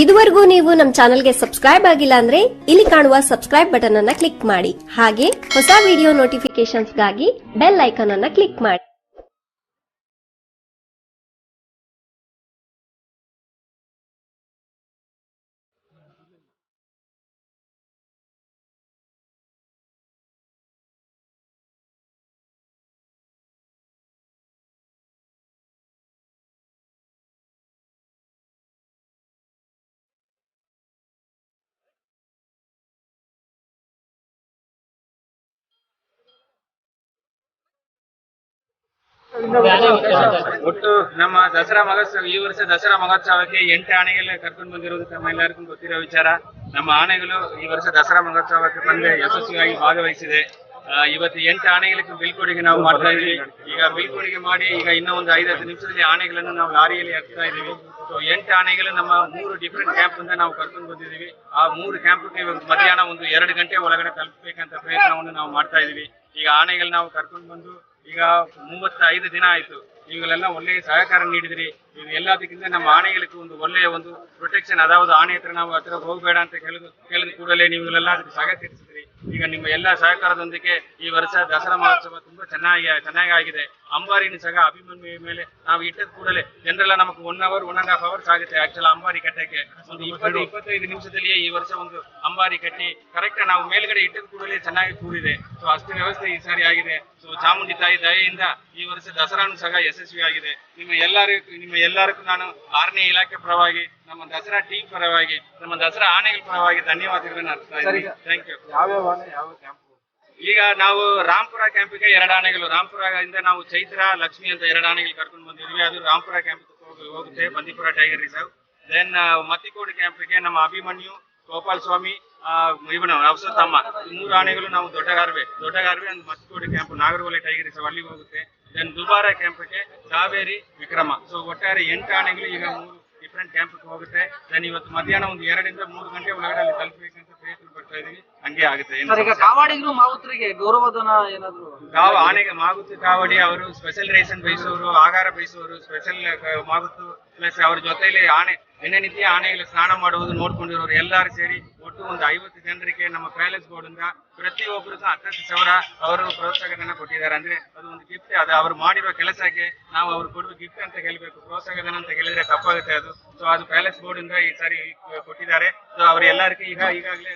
ಇದುವರೆಗೂ ನೀವು ನಮ್ಮ ಚಾನೆಲ್ಗೆ ಸಬ್ಸ್ಕ್ರೈಬ್ ಆಗಿಲ್ಲ ಅಂದ್ರೆ ಇಲ್ಲಿ ಕಾಣುವ ಸಬ್ಸ್ಕ್ರೈಬ್ ಬಟನ್ ಅನ್ನ ಕ್ಲಿಕ್ ಮಾಡಿ. ಹಾಗೆ ಹೊಸ ವಿಡಿಯೋ ನೋಟಿಫಿಕೇಶನ್ಸ್ಗಾಗಿ ಬೆಲ್ ಐಕಾನ್ ಅನ್ನ ಕ್ಲಿಕ್ ಮಾಡಿ. ಒಟ್ಟು ನಮ್ಮ ದಸರಾ ಮಹೋತ್ಸವ, ಈ ವರ್ಷ ದಸರಾ ಮಹೋತ್ಸವಕ್ಕೆ ಎಂಟು ಆನೆಗಳ ಕರ್ಕೊಂಡು ಬಂದಿರೋದು ತಮ್ಮ ಎಲ್ಲರಿಗೂ ಗೊತ್ತಿರೋ ವಿಚಾರ. ನಮ್ಮ ಆನೆಗಳು ಈ ವರ್ಷ ದಸರಾ ಮಹೋತ್ಸವಕ್ಕೆ ಬಂದು ಯಶಸ್ವಿಯಾಗಿ ಭಾಗವಹಿಸಿದೆ. ಇವತ್ತು ಎಂಟು ಆನೆಗಳಿಗೆ ಬೀಳ್ಕೊಡುಗೆ ನಾವು ಮಾಡ್ತಾ ಇದೀವಿ ಈಗ ಬೀಳ್ಕೊಡುಗೆ ಮಾಡಿ ಈಗ ಇನ್ನೂ ಒಂದು ಹತ್ತು ನಿಮಿಷದಲ್ಲಿ ಆನೆಗಳನ್ನು ನಾವು ಲಾರಿಯಲ್ಲಿ ಹಾಕ್ತಾ ಇದೀವಿ ಸೊ ಎಂಟು ಆನೆಗಳು ನಮ್ಮ ಮೂರು ಡಿಫ್ರೆಂಟ್ ಕ್ಯಾಂಪ್ ಇಂದ ನಾವು ಕರ್ಕೊಂಡು ಬಂದಿದೀವಿ ಆ ಮೂರು ಕ್ಯಾಂಪ್ಗೆ ಮಧ್ಯಾಹ್ನ ಒಂದು ಎರಡು ಗಂಟೆ ಒಳಗಡೆ ತಲುಪಬೇಕಂತ ಪ್ರಯತ್ನವನ್ನು ನಾವು ಮಾಡ್ತಾ ಇದೀವಿ ಈಗ ಆನೆಗಳು ನಾವು ಕರ್ಕೊಂಡು ಬಂದು ಈಗ ಮೂವತ್ತೈದು ದಿನ ಆಯ್ತು. ಇವುಗಳೆಲ್ಲ ಒಳ್ಳೆಯ ಸಹಕಾರ ನೀಡಿದ್ರಿ. ಇವು ಎಲ್ಲದಕ್ಕಿಂತ ನಮ್ಮ ಆನೆಗಳಿಗೆ ಒಂದು ಒಳ್ಳೆಯ ಒಂದು ಪ್ರೊಟೆಕ್ಷನ್ ಅದಾವುದು ಆನೆ ಹತ್ರ ನಾವು ಹತ್ರ ಹೋಗಬೇಡ ಅಂತ ಕೇಳಿದ ಕೇಳಿದ ಕೂಡಲೇ ನೀವುಗಳೆಲ್ಲ ಅದಕ್ಕೆ ಸಹಕರಿಸಿದ್ರಿ ಈಗ ನಿಮ್ಮ ಎಲ್ಲ ಸಹಕಾರದೊಂದಿಗೆ ಈ ವರ್ಷ ದಸರಾ ಮಹೋತ್ಸವ ತುಂಬಾ ಚೆನ್ನಾಗಿ ಚೆನ್ನಾಗಿ ಆಗಿದೆ. ಅಂಬಾರಿನ ಸಹ ಅಭಿಮನ್ಯು ಮೇಲೆ ನಾವು ಇಟ್ಟದ ಕೂಡಲೇ ಜನರೆಲ್ಲ ನಮಗೆ one hour one and half hours ಆಗುತ್ತೆ. ಆಕ್ಚುಲ್ ಅಂಬಾರಿ ಕಟ್ಟಕ್ಕೆ. ಒಂದು ಇಪ್ಪತ್ತು ಇಪ್ಪತ್ತೈದು ನಿಮಿಷದಲ್ಲಿಯೇ ಈ ವರ್ಷ ಒಂದು ಅಂಬಾರಿ ಕಟ್ಟಿ ಕರೆಕ್ಟ್ ನಾವು ಮೇಲ್ಗಡೆ ಇಟ್ಟದ ಕೂಡಲೇ ಚೆನ್ನಾಗಿ ಕೂಡಿದೆ. ಸೊ ಅಷ್ಟು ವ್ಯವಸ್ಥೆ ಈ ಸಾರಿ ಆಗಿದೆ. ಸೊ ಚಾಮುಂಡಿ ತಾಯಿ ದಯೆಯಿಂದ ಈ ವರ್ಷ ದಸರಾನು ಸಹ ಯಶಸ್ವಿಯಾಗಿದೆ ನಿಮ್ಮ ಎಲ್ಲರಿಗೂ ನಿಮ್ಮ ಎಲ್ಲರಿಗೂ ನಾನು ಆರನೇ ಇಲಾಖೆ ಪರವಾಗಿ ನಮ್ಮ ದಸರಾ ಟೀಮ್ ಪರವಾಗಿ ನಮ್ಮ ದಸರಾ ಆನೆಗಳ ಪರವಾಗಿ ಧನ್ಯವಾದಗಳನ್ನು ಅರ್ಥ ಇದ್ದೀನಿ. ಥ್ಯಾಂಕ್ ಯು ಯಾವ್ಯಾವ ಯಾವ ಈಗ ನಾವು ರಾಂಪುರ ಕ್ಯಾಂಪಿಗೆ ಎರಡು ಆನೆಗಳು ಇಂದ ನಾವು ಚೈತ್ರ, ಲಕ್ಷ್ಮಿ ಅಂತ ಎರಡು ಆನೆಗಳು ಕರ್ಕೊಂಡು ಬಂದಿದ್ವಿ. ಅದು ರಾಂಪುರ ಕ್ಯಾಂಪ್ ಹೋಗುತ್ತೆ, Bandipura tiger reserve then Mattikodi ಕ್ಯಾಂಪಿಗೆ ನಮ್ಮ ಅಭಿಮನ್ಯು, ಗೋಪಾಲ್ ಸ್ವಾಮಿ ಇವನು ಈ ಮೂರು ಆನೆಗಳು ನಾವು ದೊಡ್ಡಗಾರ್ವೆ. ದೊಡ್ಡಗಾರ್ವೆ ಅಂದ್ರೆ Mathigodu camp Nagarahole tiger reserve ಅಲ್ಲಿ ಹೋಗುತ್ತೆ. ದೆನ್ ದುಬಾರ ಕ್ಯಾಂಪಿಗೆ ಕಾವೇರಿ ವಿಕ್ರಮ. ಸೊ ಒಟ್ಟಾರೆ ಎಂಟು ಆನೆಗಳು ಈಗ ಮೂರು ಡಿಫ್ರೆಂಟ್ ಕ್ಯಾಂಪ್ಗೆ ಹೋಗುತ್ತೆ. ದೆನ್ ಇವತ್ತು ಮಧ್ಯಾಹ್ನ ಒಂದು ಎರಡರಿಂದ ಮೂರು ಗಂಟೆ ಒಳಗಡೆ ಅಲ್ಲಿ ತಲುಪಬೇಕಂತ ಪಡ್ತಾ ಇದೀವಿ. ಹಂಗೆ ಆಗುತ್ತೆ ಏನು ಸರ್ ಈಗ ಕಾವಾಡಿಗರು ಮಾವುತರಿಗೆ ಗೌರವಧನ ಏನಾದ್ರು ನಾವು ಆನೆಗೆ ಮಾಗುತ್ತು ಕಾವಡಿ ಅವರು ಸ್ಪೆಷಲ್ ರೇಷನ್ ಬಯಸುವವರು ಆಹಾರ ಬಯಸುವವರು ಸ್ಪೆಷಲ್ ಮಾಗುತ್ತು ಪ್ಲಸ್ ಅವ್ರ ಜೊತೆಲಿ ಆನೆ ದಿನನಿತ್ಯ ಆನೆಗಳು ಸ್ನಾನ ಮಾಡುವುದು ನೋಡ್ಕೊಂಡಿರೋರು ಎಲ್ಲರೂ ಸೇರಿ ಒಟ್ಟು ಒಂದು ಐವತ್ತು ಜನರಿಗೆ ನಮ್ಮ ಪ್ಯಾಲೇಸ್ ಬೋರ್ಡ್ ಇಂದ ಸಹ ಹತ್ತತ್ತು ಸಾವಿರ ಅವರು ಪ್ರೋತ್ಸಾಹಧನ ಕೊಟ್ಟಿದ್ದಾರೆ. ಅಂದ್ರೆ ಅದು ಒಂದು ಗಿಫ್ಟ್ ಅದು ಅವ್ರು ಮಾಡಿರೋ ಕೆಲಸಕ್ಕೆ ನಾವು ಅವ್ರು ಕೊಡುವ ಗಿಫ್ಟ್ ಅಂತ ಹೇಳ್ಬೇಕು. ಪ್ರೋತ್ಸಾಹಧನ ಅಂತ ಹೇಳಿದ್ರೆ ತಪ್ಪಾಗುತ್ತೆ ಅದು. ಸೊ ಅದು ಪ್ಯಾಲೇಸ್ ಬೋರ್ಡ್ ಇಂದ ಈ ಸಾರಿ ಕೊಟ್ಟಿದ್ದಾರೆ. ಸೊ ಅವ್ರ ಎಲ್ಲರಿಗೂ ಈಗ ಈಗಾಗಲೇ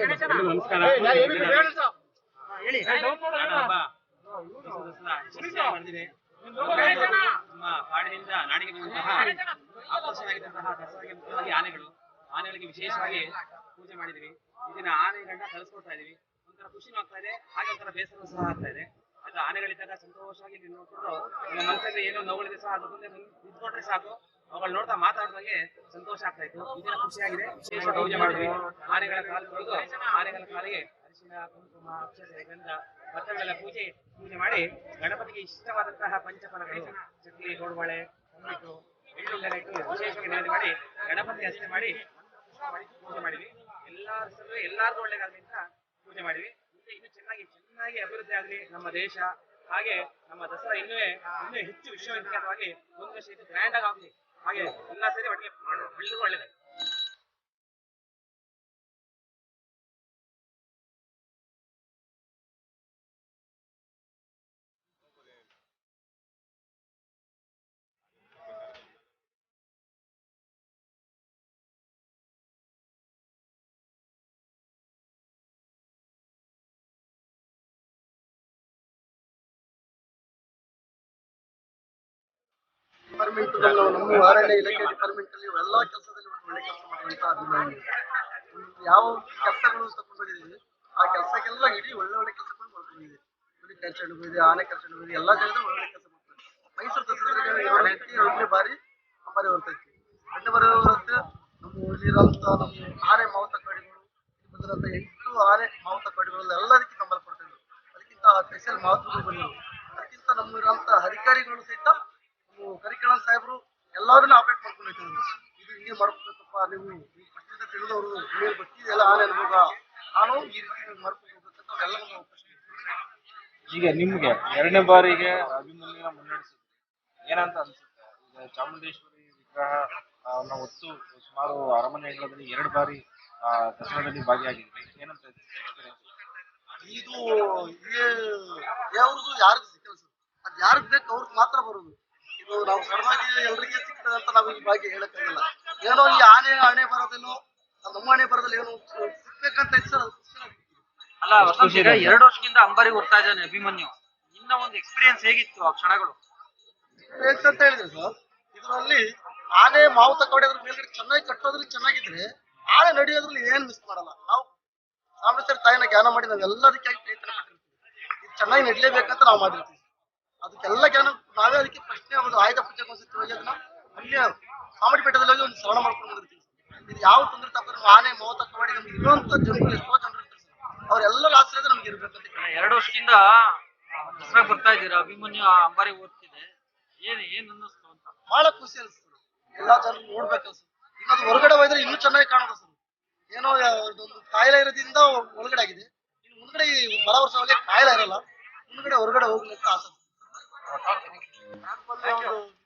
ನಮಸ್ಕಾರ. ನಮ್ಮ ಕಾಡಿನಿಂದ ನಾಡಿಗೆ ಬಂದಂತಹ ಆಕರ್ಷಣೆಯಾಗಿದ್ದಂತಹ ದಸರಾಗೆ ಮುಖ್ಯವಾಗಿ ಆನೆಗಳು ಆನೆಗಳಿಗೆ ವಿಶೇಷವಾಗಿ ಪೂಜೆ ಮಾಡಿದೀವಿ ಇದನ್ನ ಆನೆಗಳನ್ನ ಕಳಿಸ್ಕೊಡ್ತಾ ಇದೀವಿ ಒಂಥರ ಖುಷಿನೂ ಆಗ್ತಾ ಇದೆ ಹಾಗೆ ಒಂಥರ ಬೇಸರ ಸಹ ಆಗ್ತಾ ಇದೆ ಅದು ಆನೆಗಳಿದ್ದಾಗ ಸಂತೋಷವಾಗಿ ನೋಡ್ಕೊಂಡು ನಮ್ಮ ಮನಸ್ಸಲ್ಲಿ ಏನೋ ನೋವುಗಳಿದೆ ಸಹ ಅದ್ರ ಮುಂದೆ ನಿಂತ್ಕೊಂಡ್ರೆ ಸಾಕು ಅವುಗಳು ನೋಡ್ತಾ ಮಾತಾಡಿದಾಗೆ ಸಂತೋಷ ಆಗ್ತಾ ಇತ್ತು. ಇದೆಲ್ಲ ಖುಷಿಯಾಗಿದೆ. ವಿಶೇಷವಾಗಿ ಪೂಜೆ ಮಾಡಿದ್ವಿ. ಆನೆಗಳ ಕಾಲು ತೊಳೆದು ಆನೆಗಳ ಕಾಲಿಗೆ ಅರಿಶಿನ ಕುಂಕುಮ ಅಕ್ಷತೆ ಗಂಧ ಭತ್ತಗಳೆಲ್ಲ ಪೂಜೆ ಪೂಜೆ ಮಾಡಿ ಗಣಪತಿಗೆ ಇಷ್ಟವಾದಂತಹ ಪಂಚಫಲಗಳು. ಚಕ್ಲಿ ಗೋಡುಬಳೆ ಟೊಮೆಟೊ ಎಳ್ಳುಂಡೆಲ್ಲ ಇಟ್ಟು ವಿಶೇಷವಾಗಿ ಮಾಡಿ ಗಣಪತಿ ಅಷ್ಟೇ ಮಾಡಿ ಪೂಜೆ ಮಾಡಿದ್ವಿ. ಎಲ್ಲಾರ ಎಲ್ಲಾರ್ಗೂ ಒಳ್ಳೇದಾಗ್ಲಿ ಅಂತ ಪೂಜೆ ಮಾಡಿದ್ವಿ. ಮುಂದೆ ಇನ್ನೂ ಚೆನ್ನಾಗಿ ಚೆನ್ನಾಗಿ ಅಭಿವೃದ್ಧಿ ಆಗಲಿ ನಮ್ಮ ದೇಶ. ಹಾಗೆ ನಮ್ಮ ದಸರಾ ಇನ್ನೂ ಇನ್ನೂ ಹೆಚ್ಚು ವಿಶ್ವವಿಖ್ಯಾತವಾಗಿ ಒಂದು ವರ್ಷ ಇದು ಗ್ರ್ಯಾಂಡ್ ಆಗಿ ಆಗಲಿ. ಹಾಗೆ ಎಲ್ಲ ಸೇರಿ ಒಟ್ಟಿಗೆ ಮಾಡೋಣ ಎಲ್ರಿಗೂ ಡಿಪಾರ್ಟ್ಮೆಂಟ್ ನಮ್ಮ ಅರಣ್ಯ ಇಲಾಖೆ ಡಿಪಾರ್ಟ್ಮೆಂಟ್ ಅಲ್ಲಿ ಎಲ್ಲಾ ಕೆಲಸದಲ್ಲಿ ಒಂದು ಒಳ್ಳೆ ಕೆಲಸ ಮಾಡುವಂತ ಅಭಿಮಾನಿ. ಯಾವ ಕೆಲಸಗಳು ತಗೊಂಡಿದ್ದೀವಿ ಆ ಕೆಲಸಕ್ಕೆಲ್ಲ ಇಡೀ ಒಳ್ಳೆ ಒಳ್ಳೆ ಕೆಲಸಗಳು ಮಾಡ್ಕೊಂಡಿದ್ದೀವಿ ಹುಲಿ ಕರ್ಚಂಡು ಹೋಗಿದೆ ಆನೆ ಕರ್ಚಂಡು ಹೋಗಿದೆ ಎಲ್ಲ ಜಾಗದಲ್ಲಿ ಒಳ್ಳೆ ಕೆಲಸ ಮಾಡ್ತಾರೆ. ಮೈಸೂರು ದಸರಾ ಒಳ್ಳೆ ಬಾರಿ ಅಂಬಾರಿ ಬರ್ತೈತಿ ಎರಡನೇ ಬಾರಿ ಬರುತ್ತೆ ನಮ್ಮ ಇಲ್ಲಿರೋಂಥ ನಮ್ಮ ಆನೆ ಮಾವುತ ಕಾಡಿಗಳು ಬಂದಿರೋಂಥ ಎಂಟು ಆನೆ ಮಾವುತ ಕಾಡಿಗಳು ಎಲ್ಲದಕ್ಕೆ ಕಂಬಲ್ ಕೊಡ್ತಾ ಇದ್ರು ಅದಕ್ಕಿಂತ ಸ್ಪೆಷಲ್ ಮಾತುಗಳು ಬಂದಿರು ಅದಕ್ಕಿಂತ ನಮ್ಮ ಇರೋಂಥ ಅಧಿಕಾರಿಗಳು ಸಹಿತ ಕರಿಕಣ ಸಾಹೇಬರು ಎಲ್ಲರನ್ನ ಆಪರೇಟ್ ಮಾಡ್ಕೊಂಡು ಹೋಗ್ತಿದ್ರು ಇದು ಹಿಂಗೆ ಮಾಡ್ಕೋಬೇಕಪ್ಪ ನೀವು ಫಸ್ಟಿಂದ ತಿಳಿದವರು ನೀವು ಬಟ್ಟಿದೆಲ್ಲ ಆನೆ ಅನುಭವ ನಾನು ಈ ರೀತಿ ಮಾಡ್ಕೊಂಡು ಅವೆಲ್ಲವನ್ನು ಈಗ ನಿಮ್ಗೆ ಎರಡನೇ ಬಾರಿಗೆ ಅಭಿಮನ್ಯುನ ಮುನ್ನಡೆಸಿದ್ರಿ. ಏನಂತ ಅನ್ಸುತ್ತೆ? ಈಗ ಚಾಮುಂಡೇಶ್ವರಿ ವಿಗ್ರಹ ಒತ್ತು ಹೊತ್ತು ಸುಮಾರು ಅರಮನೆ ಅಂಗಳದಲ್ಲಿ ಎರಡು ಬಾರಿ ದಸರಾದಲ್ಲಿ ಭಾಗಿಯಾಗಿದ್ರಿ. ಏನಂತ? ಇದು ಯಾರಿಗೂ ಸಿಕ್ಕಲ್ಲ ಸರ್. ಅದ್ ಯಾರಿಗ್ ಬೇಕು ಅವ್ರಿಗೆ ಮಾತ್ರ ಬರೋದು. ನಾವು ಸಡನ್ನಾಗಿ ಎಲ್ರಿಗೆ ಸಿಗ್ತದೆ ಅಂತ ನಾವು ಈ ಬಗ್ಗೆ ಹೇಳಕ್ಕಾಗಲ್ಲ. ಏನೋ ಈ ಆನೆ ಆಣೆ ಬರೋದೇನೋ ನಮ್ಮ ಆಣೆ ಬರೋದಿಲ್ಲ ಏನೋ ಸಿಗ್ಬೇಕಂತ ಇತ್ತು. ಅಲ್ಲ ಎರಡು ವರ್ಷದಿಂದ ಅಂಬಾರಿ ಹೋಗ್ತಾ ಇದ್ದಾನೆ ಅಭಿಮನ್ಯು. ನಿನ್ನ ಒಂದು ಎಕ್ಸ್ಪೀರಿಯನ್ಸ್ ಹೇಗಿತ್ತು ಆ ಕ್ಷಣಗಳು? ಎಕ್ಸ್ಪೀರಿಯನ್ಸ್ ಅಂತ ಹೇಳಿದ್ರೆ ಸರ್ ಇದರಲ್ಲಿ ಆನೆ ಮಾವುತ ಕಡೆಯೋದ್ರ ಮೇಲ್ಗಡೆ ಚೆನ್ನಾಗಿ ಕಟ್ಟೋದ್ರಲ್ಲಿ ಚೆನ್ನಾಗಿದ್ರೆ ಆನೆ ನಡೆಯೋದ್ರಲ್ಲಿ ಏನ್ ಮಿಸ್ ಮಾಡಲ್ಲ. ನಾವು ರಾಮೇಶ್ವರ ತಾಯಿನ ಜ್ಞಾನ ಮಾಡಿ ನಾವು ಎಲ್ಲದಕ್ಕಾಗಿ ಪ್ರಯತ್ನ ಪಟ್ಟಿರ್ತೀವಿ. ಇದು ಚೆನ್ನಾಗಿ ನಡಿಲೇಬೇಕಂತ ನಾವು ಮಾಡಿರ್ತೀವಿ. ಅದಕ್ಕೆಲ್ಲ ಜನ ನಾವೇ ಅದಕ್ಕೆ ಪ್ರಶ್ನೆ ಒಂದು ಆಯುಧ ಪೂಜೆ ಹೋಗಿ ಅದನ್ನ ಅಲ್ಲೇ ಕಾಮಿಡಿ ಪೀಠದಲ್ಲಿ ಹೋಗಿ ಒಂದು ಶ್ರವಣ ಮಾಡ್ಕೊಂಡು ಬಂದಿರ್ತೀವಿ ಇದು ಯಾವ ತೊಂದರೆ ತಪ್ಪದ್ರೆ ಆನೆ ಮೋತ ಕಬಡ್ಡಿ ನಮ್ಗೆ ಇರುವಂತ ಜನರು ಎಷ್ಟೋ ಜನರು ಇರ್ತಾರೆ ಆಶ್ರಯ ನಮ್ಗೆ ಇರ್ಬೇಕಂತ ಎರಡು ವರ್ಷದಿಂದ ದಸರಾ ಬರ್ತಾ ಇದ್ದೀರಾ? ಅಭಿಮನ್ಯು ಅಂಬಾರಿ ಓದ್ತಿದೆ. ಏನ್ ಏನ್ ಅನ್ನಿಸ್ತು ಅಂತ? ಬಹಳ ಖುಷಿ ಅನಿಸ್ತದೆ ಎಲ್ಲಾ ಜನರು ನೋಡ್ಬೇಕು ಸರ್. ಇನ್ನು ಅದು ಹೊರಗಡೆ ಹೋದ್ರೆ ಇನ್ನೂ ಚೆನ್ನಾಗಿ ಕಾಣೋದು ಸರ್. ಏನೋ ಒಂದು ಕಾಯಿಲೆ ಇರೋದ್ರಿಂದ ಒಳಗಡೆ ಆಗಿದೆ. ಇನ್ನು ಮುಂದ್ಗಡೆ ಬರೋ ವರ್ಷ ಒಳಗೆ ಕಾಯಿಲೆ ಇರಲ್ಲ. ಮುಂದ್ಗಡೆ ಹೊರಗಡೆ ಹೋಗ್ಲಿಕ್ಕೆ ಆಸೆ ಒಂದು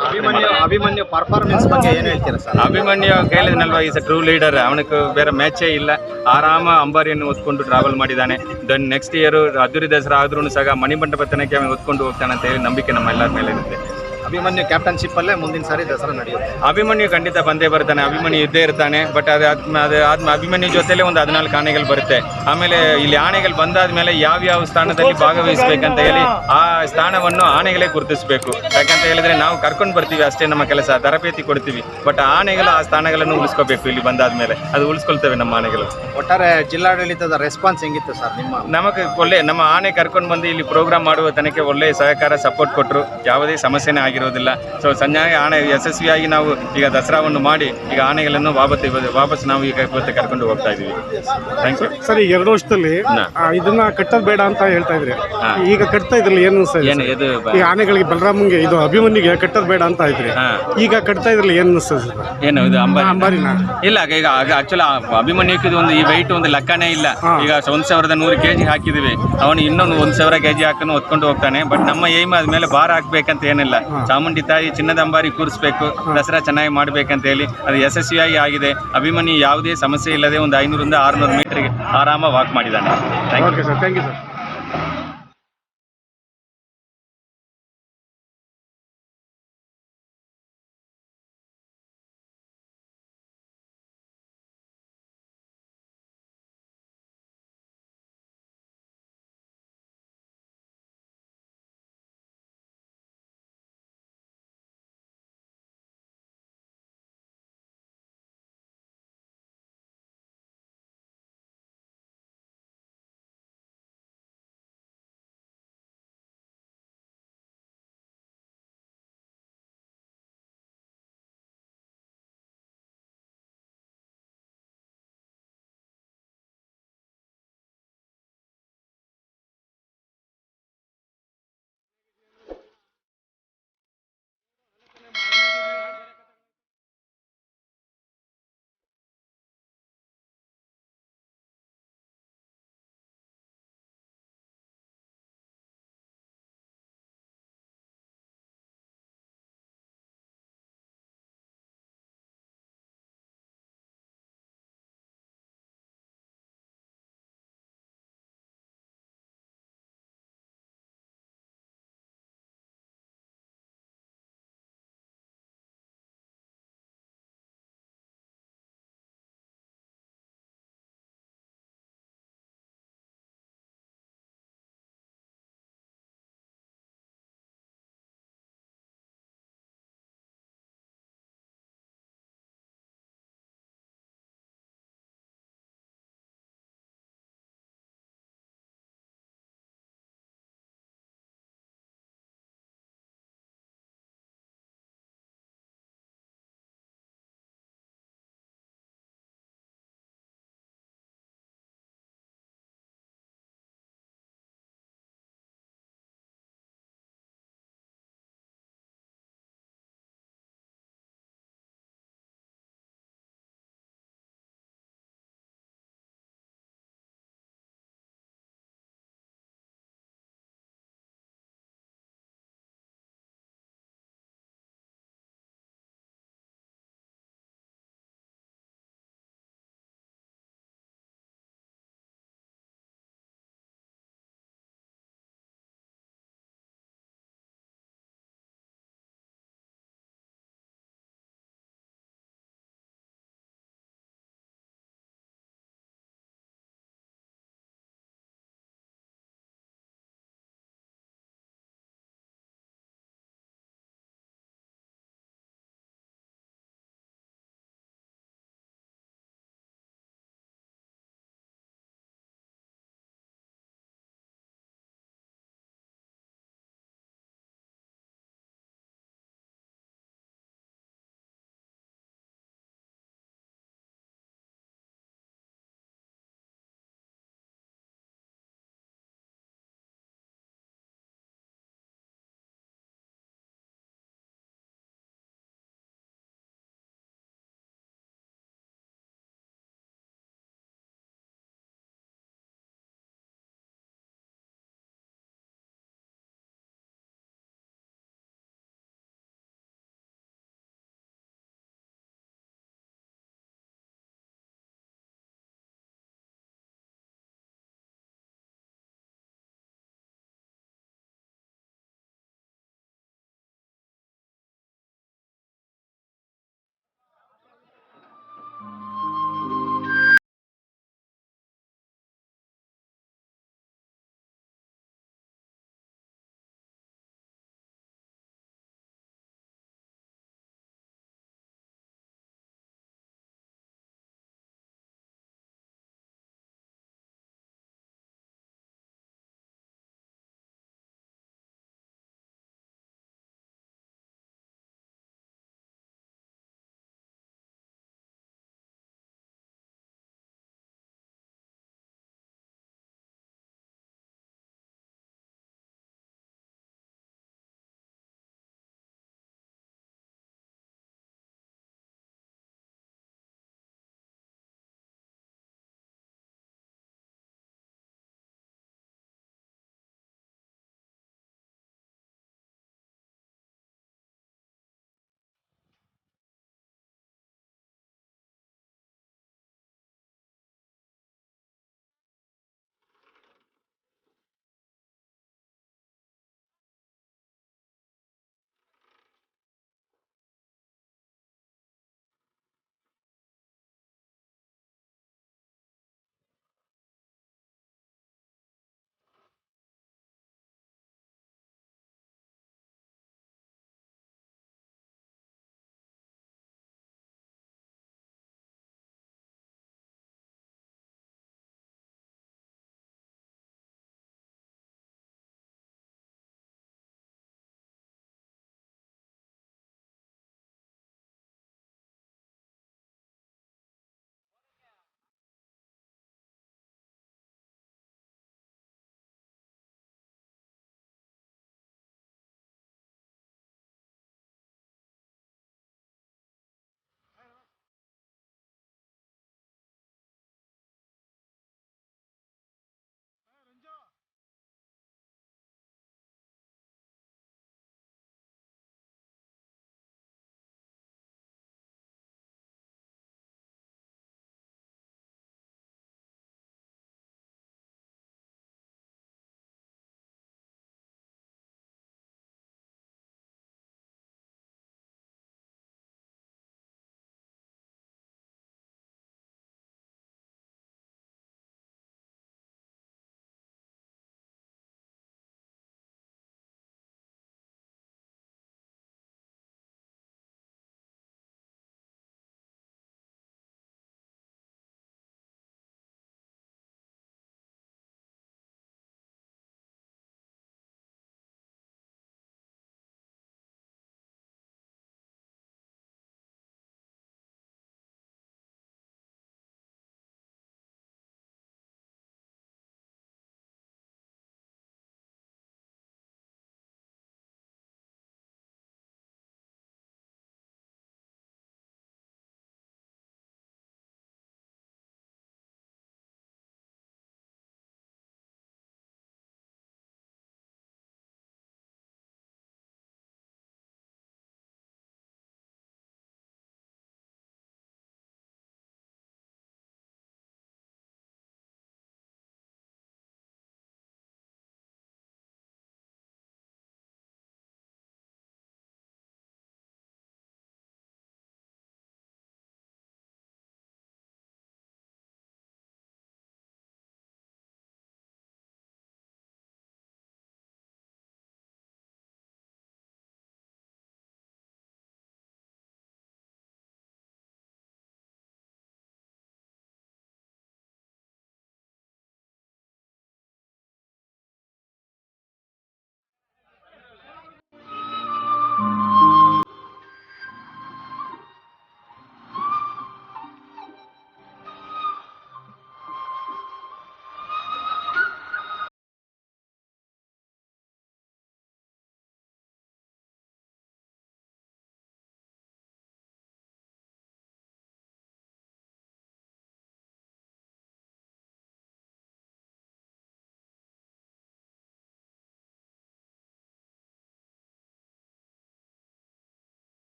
ಅಭಿಮನ್ಯು ಅಭಿಮನ್ಯು ಪರ್ಫಾರ್ಮೆನ್ಸ್ ಬಗ್ಗೆ ಏನ್ ಹೇಳ್ತೀರಾ ಸರ್? ಅಭಿಮನ್ಯು ಕೇಳಿದ್ನಲ್ವಾ ಈಸ್ ಟ್ರೂ ಲೀಡರ್ ಅವನಿಗೆ ಬೇರೆ ಮ್ಯಾಚೇ ಇಲ್ಲ. ಆರಾಮ ಅಂಬಾರಿಯನ್ನು ಹೊತ್ಕೊಂಡು ಟ್ರಾವೆಲ್ ಮಾಡಿದ್ದಾನೆ ದೆನ್ ನೆಕ್ಸ್ಟ್ ಇಯರ್ ಅದ್ದೂರಿ ದಸರಾ ಆದ್ರೂ ಸಹ ಮಣಿಮಂಟಪ ತನಕ ಅವನು ಹೊತ್ಕೊಂಡು ಹೋಗ್ತಾನೆ ಅಂತ ಹೇಳಿ ನಂಬಿಕೆ ನಮ್ಮ ಎಲ್ಲರ ಮೇಲೆ ಇರುತ್ತೆ. ಅಭಿಮನ್ಯು ಕ್ಯಾಪ್ಟನ್ಶಿಪ್ ಅಲ್ಲೇ ಮುಂದಿನ ಸಾರಿ ದಸರಾ ನಡೆಯುತ್ತೆ. ಅಭಿಮನ್ಯು ಖಂಡಿತ ಬಂದೇ ಬರ್ತಾನೆ ಅಭಿಮನ್ಯು ಇದ್ದೇ ಇರ್ತಾನೆ. ಬಟ್ ಅದು ಅದು ಆದ್ಮ ಅಭಿಮನ್ಯು ಜೊತೆಲೆ ಒಂದು ಹದಿನಾಲ್ಕು ಆನೆಗಳು ಬರುತ್ತೆ. ಆಮೇಲೆ ಇಲ್ಲಿ ಆನೆಗಳು ಬಂದಾದ್ಮೇಲೆ ಯಾವ ಯಾವ ಸ್ಥಾನದಲ್ಲಿ ಭಾಗವಹಿಸ್ಬೇಕಂತ ಹೇಳಿ ಆ ಸ್ಥಾನವನ್ನು ಆನೆಗಳೇ ಗುರುತಿಸಬೇಕು. ಯಾಕಂತ ಹೇಳಿದ್ರೆ ನಾವು ಕರ್ಕೊಂಡು ಬರ್ತೀವಿ ಅಷ್ಟೇ ನಮ್ಮ ಕೆಲಸ. ತರಬೇತಿ ಕೊಡ್ತೀವಿ. ಬಟ್ ಆನೆಗಳು ಆ ಸ್ಥಾನಗಳನ್ನು ಉಳಿಸ್ಕೋಬೇಕು ಇಲ್ಲಿ ಬಂದಾದ್ಮೇಲೆ. ಅದು ಉಳಿಸ್ಕೊಳ್ತೇವೆ ನಮ್ಮ ಆನೆಗಳು. ಒಟ್ಟಾರೆ ಜಿಲ್ಲಾಡಳಿತದ ರೆಸ್ಪಾನ್ಸ್ ಹೆಂಗಿತ್ತು ಸರ್ ನಿಮ್ಮ? ನಮಗೆ ಒಳ್ಳೆ ನಮ್ಮ ಆನೆ ಕರ್ಕೊಂಡು ಬಂದು ಇಲ್ಲಿ ಪ್ರೋಗ್ರಾಮ್ ಮಾಡುವ ತನಕ ಒಳ್ಳೆ ಸಹಕಾರ ಸಪೋರ್ಟ್ ಕೊಟ್ಟರು ಯಾವುದೇ ಸಮಸ್ಯೆನೇ ಆಗಿರೋದಿಲ್ಲ ಸೊ ಸಂಜೆ ಆಣೆ ಯಶಸ್ವಿಯಾಗಿ ನಾವು ಈಗ ದಸರಾವನ್ನು ಮಾಡಿ ಈಗ ಆನೆಗಳನ್ನು ವಾಪಸ್ ವಾಪಸ್ ನಾವು ಈಗ ಇವತ್ತು ಕರ್ಕೊಂಡು ಹೋಗ್ತಾ ಇದೀವಿ ಥ್ಯಾಂಕ್ ಯು ಸರ್ ಈಗ ಎರಡು ವರ್ಷದಲ್ಲಿ ಇದನ್ನ ಕಟ್ಟೋದು ಬೇಡ ಅಂತ ಹೇಳ್ತಾ ಇದ್ರಿ. ಈಗ ಕಟ್ತಾ ಇದ್ರಲ್ಲ ಏನು ಸರ್ ಏನು ಇದು ಈ ಆನೆಗಳಿಗೆ ಬಲರಾಮಂಗೆ ಇದು ಅಭಿಮನ್ಯುಗೆ ಕಟ್ಟೋದು ಬೇಡ ಅಂತ ಇದ್ರಿ. ಈಗ ಕಟ್ತಾ ಇದ್ರಲ್ಲ ಏನು ಸರ್? ಏನು ಇದು ಅಂಬಾರಿ? ಅಂಬಾರಿನ? ಇಲ್ಲ ಈಗ ಆಕ್ಚುಲಿ ಅಭಿಮನ್ಯಕ್ಕೆ ಇದು ಒಂದು ಈ ವೈಟ್ ಒಂದು ಲೆಕ್ಕನೇ ಇಲ್ಲ. ಈಗ ಒಂದ್ ಸಾವಿರದ ನೂರು ಕೆಜಿ ಹಾಕಿದೀವಿ. ಅವನು ಇನ್ನೊಂದು ಒಂದ್ ಸಾವಿರ ಕೆಜಿ ಹಾಕೊಂಡು ಹೊತ್ಕೊಂಡು ಹೋಗ್ತಾನೆ. ಬಟ್ ನಮ್ಮ ಏಮ್ ಮೇಲೆ ಭಾರ ಹಾಕ್ಬೇಕಂತ ಏನಿಲ್ಲ. ಚಾಮುಂಡಿ ತಾಯಿ ಚಿನ್ನದ ಅಂಬಾರಿ ಕೂರಿಸ್ಬೇಕು, ದಸರಾ ಚೆನ್ನಾಗಿ ಮಾಡ್ಬೇಕಂತ ಹೇಳಿ ಅದು ಯಶಸ್ವಿಯಾಗಿ ಆಗಿದೆ. ಅಭಿಮಾನಿ ಯಾವುದೇ ಸಮಸ್ಯೆ ಇಲ್ಲದೆ ಒಂದು ಐನೂರಿಂದ ಆರುನೂರು ಮೀಟರ್ಗೆ ಆರಾಮ ವಾಕ್ ಮಾಡಿದ್ದಾನೆ. Thank sir thank you sir